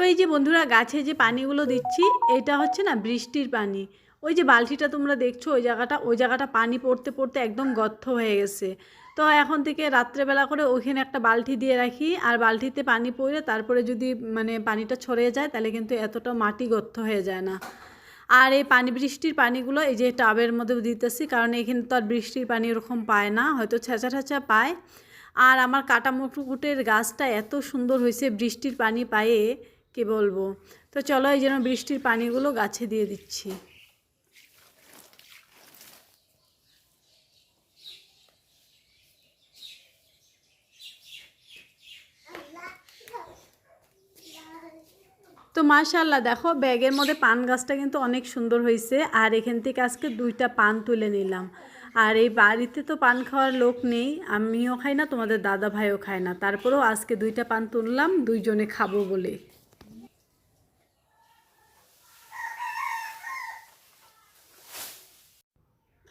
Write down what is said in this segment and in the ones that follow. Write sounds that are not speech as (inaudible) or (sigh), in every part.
তো এই যে বন্ধুরা গাছে যে পানিগুলো দিচ্ছি, এটা হচ্ছে না বৃষ্টির পানি। ওই যে বালতিটা তোমরা দেখছ, ওই জায়গাটা ওই জায়গাটা পানি পড়তে পড়তে একদম গর্থ হয়ে গেছে। তো এখন থেকে রাত্রেবেলা করে ওইখানে একটা বালতি দিয়ে রাখি, আর বালতিতে পানি পড়ে তারপরে যদি মানে পানিটা ছড়িয়ে যায়, তাহলে কিন্তু এতটা মাটি গর্থ হয়ে যায় না। আর এই পানি, বৃষ্টির পানিগুলো এই যে টাবের মধ্যে দিতেছি, কারণ এখানে তো আর বৃষ্টির পানি ওরকম পায় না, হয়তো ছেঁচা ঠেঁচা পায়। আর আমার কাটা মুকুটের গাছটা এত সুন্দর হয়েছে, বৃষ্টির পানি পায়ে। কি বলব? তো চলো এই যেন বৃষ্টির পানিগুলো গাছে দিয়ে দিচ্ছি। তো মাশাল্লাহ দেখো ব্যাগের মধ্যে পান গাছটা কিন্তু অনেক সুন্দর হয়েছে, আর এখান থেকে আজকে দুইটা পান তুলে নিলাম। আর এই বাড়িতে তো পান খাওয়ার লোক নেই, আমিও খাই না, তোমাদের দাদা ভাইও খায় না। তারপরেও আজকে দুইটা পান তুললাম, দুইজনে খাব বলে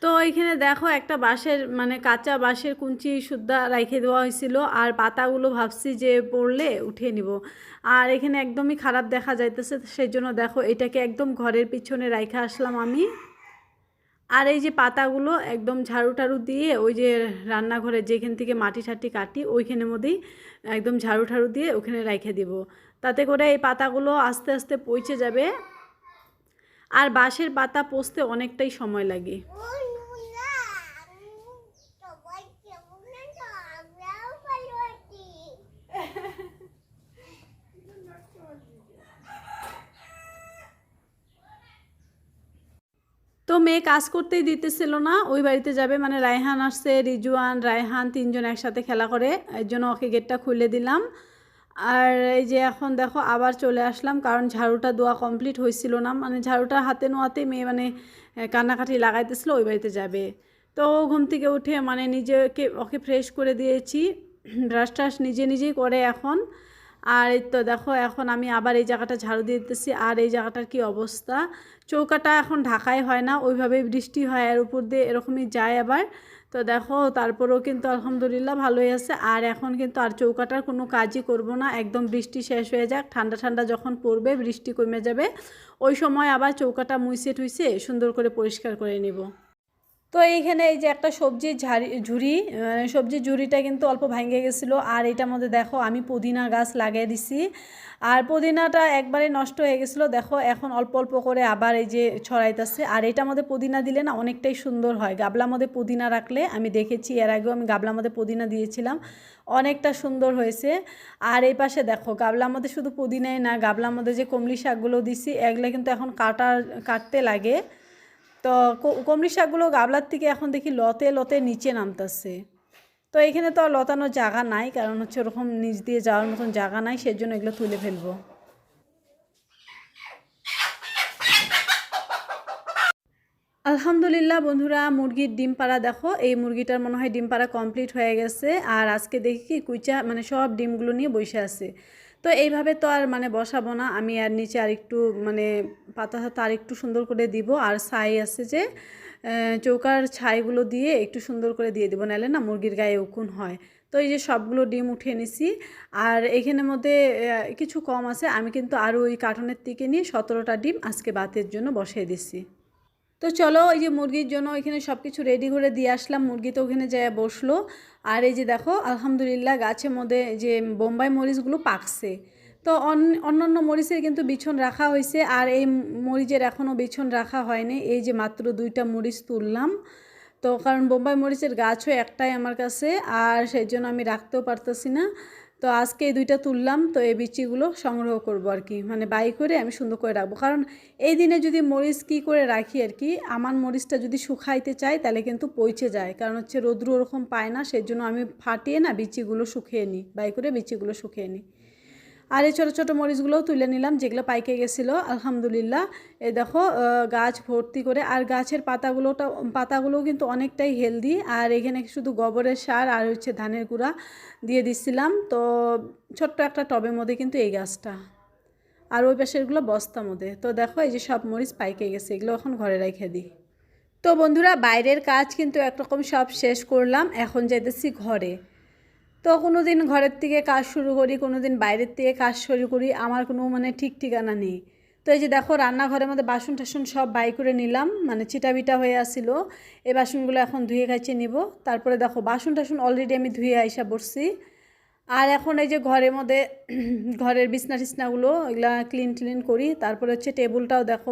তো এখানে দেখো একটা বাঁশের মানে কাঁচা বাঁশের কুঞ্চি সুদ্ধা রেখে দেওয়া হয়েছিল। আর পাতাগুলো ভাবছি যে পড়লে উঠিয়ে নিব। আর এখানে একদমই খারাপ দেখা যাইতেছে সেই জন্য দেখো এটাকে একদম ঘরের পিছনে রাইখে আসলাম আমি। আর এই যে পাতাগুলো একদম ঝাড়ু টাড়ু দিয়ে ওই যে রান্নাঘরে যেখান থেকে মাটি ঠাটি কাটি, ওইখানের মধ্যেই একদম ঝাড়ু ঠাড়ু দিয়ে ওখানে রেখে দিব। তাতে করে এই পাতাগুলো আস্তে আস্তে পচে যাবে। আর বাঁশের পাতা পচতে অনেকটাই সময় লাগে ওই নোনা সবাই কেমন আছো আমরাও ভালো আছি তো মেয়ে কাজ করতেই দিতেছিল না, ওই বাড়িতে যাবে। মানে রায়হান আসছে রিজুয়ান রায়হান তিনজন একসাথে খেলা করে। এর জন্য ওকে গেটটা খুলে দিলাম। আর এই যে এখন দেখো আবার চলে আসলাম, কারণ ঝাড়ুটা দোয়া কমপ্লিট হয়েছিল না। মানে ঝাড়ুটা হাতে নোয়াতে মেয়ে মানে কান্নাকাটি লাগাইতেছিল, ওই বাড়িতে যাবে। তো ঘুম থেকে উঠে মানে নিজেকে, ওকে ফ্রেশ করে দিয়েছি। (clears throat) ব্রাশ ট্রাশ নিজে নিজেই করে এখন। আর এই তো দেখো, এখন আমি আবার এই জায়গাটা ঝাড়ু দিয়ে দিতেছি। আর এই জায়গাটার কি অবস্থা? চৌকাটা এখন ঢাকাই হয় না, ওইভাবেই বৃষ্টি হয়, এর উপর দিয়ে এরকমই যায় আবার। তো দেখো, তারপরেও কিন্তু আলহামদুলিল্লাহ ভালোই আছে। আর এখন কিন্তু আর চৌকাটার কোনো কাজই করব না, একদম বৃষ্টি শেষ হয়ে যাক। ঠান্ডা ঠান্ডা যখন পড়বে, বৃষ্টি কমে যাবে। ওই সময় আবার চৌকাটা মুইসে টুইসে সুন্দর করে পরিষ্কার করে নিব। তো এইখানে এই যে একটা সবজির ঝাড়ি, ঝুড়ি মানে সবজির ঝুড়িটা কিন্তু অল্প ভেঙে গেছিল। আর এটার মধ্যে দেখো আমি পুদিনা গাছ লাগিয়ে দিছি। আর পুদিনাটা একবারে নষ্ট হয়ে গেছিল। দেখো এখন অল্প অল্প করে আবার এই যে ছড়াইতেছে। আর এটার মধ্যে পুদিনা দিলে না অনেকটাই সুন্দর হয়। গাবলার মধ্যে পুদিনা রাখলে আমি দেখেছি, এর আগেও আমি গাবলার মধ্যে পুদিনা দিয়েছিলাম। অনেকটা সুন্দর হয়েছে। আর এই পাশে দেখো গাবলার মধ্যে শুধু পুদিনাই না, গাবলার মধ্যে যে কমলি শাকগুলো দিছি, এগুলো কিন্তু এখন কাটার, কাটতে লাগে। তো ক- কমলি শাকগুলো গাবলার থেকে এখন দেখি লতে লতে নিচে নামতেছে। তো এখানে তো আর লতানোর জায়গা নাই, কারণ হচ্ছে ওরকম নিচ দিয়ে যাওয়ার মতন জায়গা নাই, সেজন্য এগুলো তুলে ফেলব। আলহামদুলিল্লাহ বন্ধুরা, মুরগির ডিম পাড়া দেখো, এই মুরগিটার মনে হয় ডিম পাড়া কমপ্লিট হয়ে গেছে, আর আজকে দেখি কি কুইচা মানে সব ডিমগুলো নিয়ে বসে আছে। তো এইভাবে তো আর মানে বসাবো না। আমি আর নিচে আর একটু মানে পাতা হাতা আর একটু সুন্দর করে দিব। আর ছাই আছে যে চৌকার ছাইগুলো দিয়ে একটু সুন্দর করে দিয়ে দিব। নাহলে না মুরগির গায়ে উকুন হয়। তো এই যে সবগুলো ডিম উঠিয়ে নিছি। আর এখানের মধ্যে কিছু কম আছে। আমি কিন্তু আরও ওই কার্টনের থেকে নিয়ে সতেরোটা ডিম আজকে বাতের জন্য বসিয়ে দিছি। তো চলো এই যে মুরগির জন্য এখানে সব কিছু রেডি করে দিয়ে আসলাম। মুরগি তো ওখানে যায় বসল। আর এই যে দেখো, আলহামদুলিল্লাহ গাছের মধ্যে যে বোম্বাই মরিচগুলো পাকছে। তো অন- অন্যান্য মরিচের কিন্তু বিছন রাখা হয়েছে। আর এই মরিচের এখনও বিছন রাখা হয়নি। এই যে মাত্র দুইটা মরিচ তুললাম। তো কারণ বোম্বাই মরিচের গাছও একটাই আমার কাছে। আর সেই জন্য আমি রাখতেও পারতেছি না। তো আজকে এই দুইটা তুললাম, তো এই বিচিগুলো সংগ্রহ করব আর কি। মানে বাই করে আমি সুন্দর করে রাখব। কারণ এই দিনে যদি মরিচ কি করে রাখি আর কি, আমার মরিচটা যদি শুকাইতে চাই তাহলে কিন্তু পৌঁছে যায়। কারণ হচ্ছে রোদ্রু ওরকম পায় না সেই জন্য আমি ফাটিয়ে না বিচিগুলো শুকিয়ে নিই, বাই করে বিচিগুলো শুকিয়ে নিই। আর এই ছোটো ছোটো মরিচগুলোও তুলে নিলাম, যেগুলো পাইকে গেছিল, আলহামদুলিল্লাহ। এ দেখো গাছ ভর্তি করে, আর গাছের পাতাগুলোটা, পাতাগুলোও কিন্তু অনেকটাই হেলদি। আর এখানে শুধু গোবরের সার আর হচ্ছে ধানের গুঁড়া দিয়ে দিচ্ছিলাম তো ছোট্ট একটা টবের মধ্যে কিন্তু এই গাছটা। আর ওই পাশেরগুলো বস্তা মধ্যে। তো দেখো, এই যে সব মরিচ পাইকে গেছে, এগুলো এখন ঘরে রেখে দিই। তো বন্ধুরা, বাইরের কাজ কিন্তু একরকম সব শেষ করলাম, এখন যাইতেছি ঘরে। তো কোনো দিন ঘরের থেকে কাজ শুরু করি কোনো দিন বাইরের থেকে কাজ শুরু করি, আমার কোনো মানে ঠিক ঠিকানা নেই। তো এই যে দেখো রান্নাঘরের মধ্যে বাসন টাসন সব বাই করে নিলাম মানে চিটা বিটা হয়ে আসছিল এই বাসনগুলো এখন ধুয়ে খাইছে নিব। তারপরে দেখো বাসন টাসন অলরেডি আমি ধুয়ে আইসা বসছি আর এখন এই যে ঘরের মধ্যে (clears throat) ঘরের বিছনা টিছনাগুলো এগুলা ক্লিন ক্লিন করি। তারপরে হচ্ছে টেবিলটাও দেখো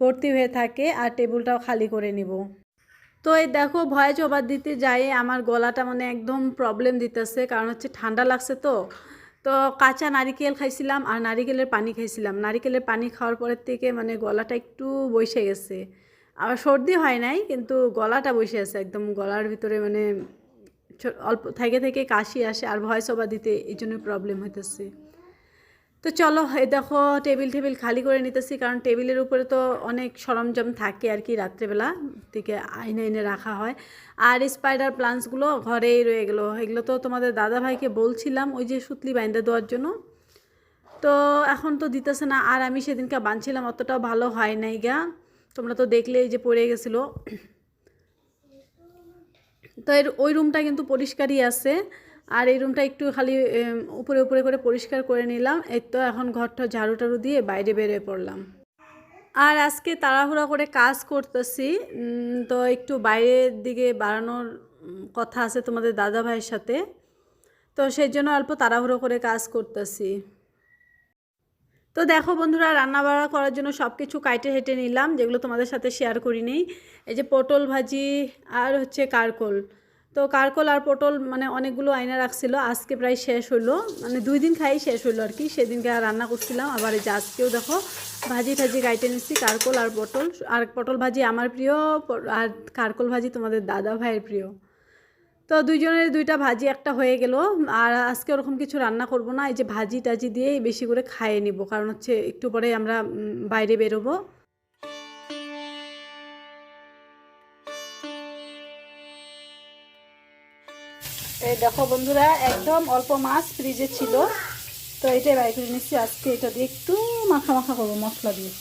ভর্তি হয়ে থাকে, আর টেবিলটাও খালি করে নিব। তো এই দেখো ভয়েস ওভার দিতে যাই আমার গলাটা মানে একদম প্রবলেম দিতেছে, কারণ হচ্ছে ঠান্ডা লাগছে তো। তো কাঁচা নারিকেল খাইছিলাম আর নারিকেলের পানি খাইছিলাম। নারিকেলের পানি খাওয়ার পরের থেকে মানে গলাটা একটু বসে গেছে। আবার সর্দি হয় নাই, কিন্তু গলাটা বসে আছে একদম। গলার ভিতরে মানে অল্প থেকে থেকে কাশি আসে আর ভয়েস ওভার দিতে এই জন্য প্রবলেম হইতেছে। তো চলো, এই দেখো, টেবিল টেবিল খালি করে নিতেছি, কারণ টেবিলের উপরে তো অনেক সরঞ্জাম থাকে আর কি রাত্রেবেলা থেকে আইনে এনে রাখা হয়। আর স্পাইডার প্লান্টসগুলো ঘরেই রয়ে গেলো। এগুলো তো তোমাদের দাদাভাইকে বলছিলাম, ওই যে সুতলি বাইন্দা দেওয়ার জন্য। তো এখন তো দিতেছে না, আর আমি সেদিনকে বানছিলাম, অতটাও ভালো হয় নাই গা। তোমরা তো দেখলে এই যে পড়ে গেছিল। তো এর ওই রুমটা কিন্তু পরিষ্কারই আছে। আর এই রুমটা একটু খালি উপরে উপরে করে পরিষ্কার করে নিলাম। এই তো এখন ঘরটা ঝাড়ু টাড়ু দিয়ে বাইরে বেরিয়ে পড়লাম। আর আজকে তাড়াহুড়া করে কাজ করতেছি। তো একটু বাইরের দিকে বাড়ানোর কথা আছে তোমাদের দাদা ভাইয়ের সাথে। তো সেই জন্য অল্প তাড়াহুড়ো করে কাজ করতেছি। তো দেখো বন্ধুরা রান্না বাড়া করার জন্য সব কিছু কাইটে হেঁটে নিলাম, যেগুলো তোমাদের সাথে শেয়ার করি নেই এই যে পটল ভাজি আর হচ্ছে কারকল। তো কারকল আর পটল মানে অনেকগুলো আয়না রাখছিল, আজকে প্রায় শেষ হলো মানে দুই দিন খাই শেষ হলো আর কি, সেদিনকে আর রান্না করছিলাম। আবার এই যে আজকেও দেখো ভাজি টাজি কাইটে নিচ্ছি কারকল আর পটল। আর পটল ভাজি আমার প্রিয়, আর কারকল ভাজি তোমাদের দাদা ভাইয়ের প্রিয়। তো দুইজনের দুইটা ভাজি একটা হয়ে গেল, আর আজকে ওরকম কিছু রান্না করব না। এই যে ভাজি টাজি দিয়েই বেশি করে খাইয়ে নিব, কারণ হচ্ছে একটু পরে আমরা বাইরে বেরোবো। দেখো বন্ধুরা, একদম অল্প মাছ ফ্রিজে ছিল। তো এটাই বাই করে নিচ্ছি। আজকে এটা দিয়ে একটু মাখা মাখা করব, মশলা দিয়ে।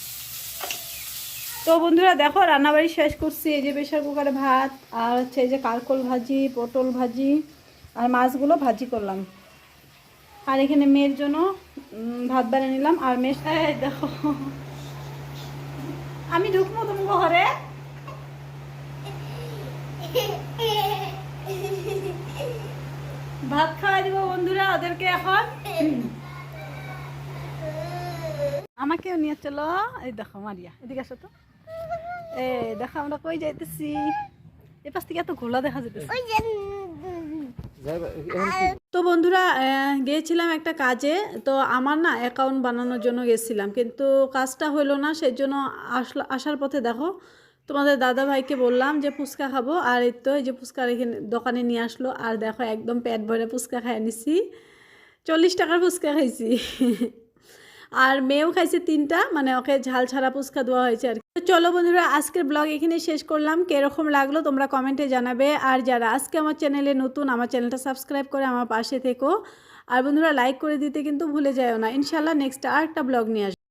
তো বন্ধুরা, দেখো, রান্নাবাড়ি শেষ করছি। এই যে প্রেশার কুকারে ভাত, আর হচ্ছে এই যে কারকল ভাজি, পটল ভাজি, আর মাছগুলো ভাজি করলাম। আর এখানে মেয়ের জন্য ভাত বানিয়ে নিলাম। আর মেয়ে, এই দেখো, আমি ঢুকবো তুমি ঘরে। ভাত খাওয়া দিব বন্ধুরা ওদেরকে এখন। আমাকেও নিয়ে চলো। এই দেখো মারিয়া এদিকে আসো তো। এ দেখো আমরা কই যাইতেছি? এ পাশ থেকে এত ঘোলা দেখা যেতেছে তো বন্ধুরা গিয়েছিলাম একটা কাজে। তো আমার না অ্যাকাউন্ট বানানোর জন্য গেছিলাম কিন্তু কাজটা হলো না সেই জন্য আসলা আসার পথে দেখো তোমাদের দাদা ভাইকে বললাম যে ফুচকা খাব, আর এই তো এই যে ফুচকা এখানে দোকানে নিয়ে আসলো। আর দেখো একদম পেট ভরে ফুচকা খাই নিছি। চল্লিশ টাকার ফুচকা খাইছি। আর মেয়েও খাইছে তিনটা মানে ওকে ঝাল ছাড়া ফুচকা দেওয়া হয়েছে আর। তো চলো বন্ধুরা, আজকের ব্লগ এখানে শেষ করলাম। কীরকম লাগল তোমরা কমেন্টে জানাবে। আর যারা আজকে আমার চ্যানেলে নতুন, আমার চ্যানেলটা সাবস্ক্রাইব করে আমার পাশে থেকো। আর বন্ধুরা, লাইক করে দিতে কিন্তু ভুলে যাও না। ইনশাল্লাহ নেক্সট আর একটা ব্লগ নিয়ে আসব।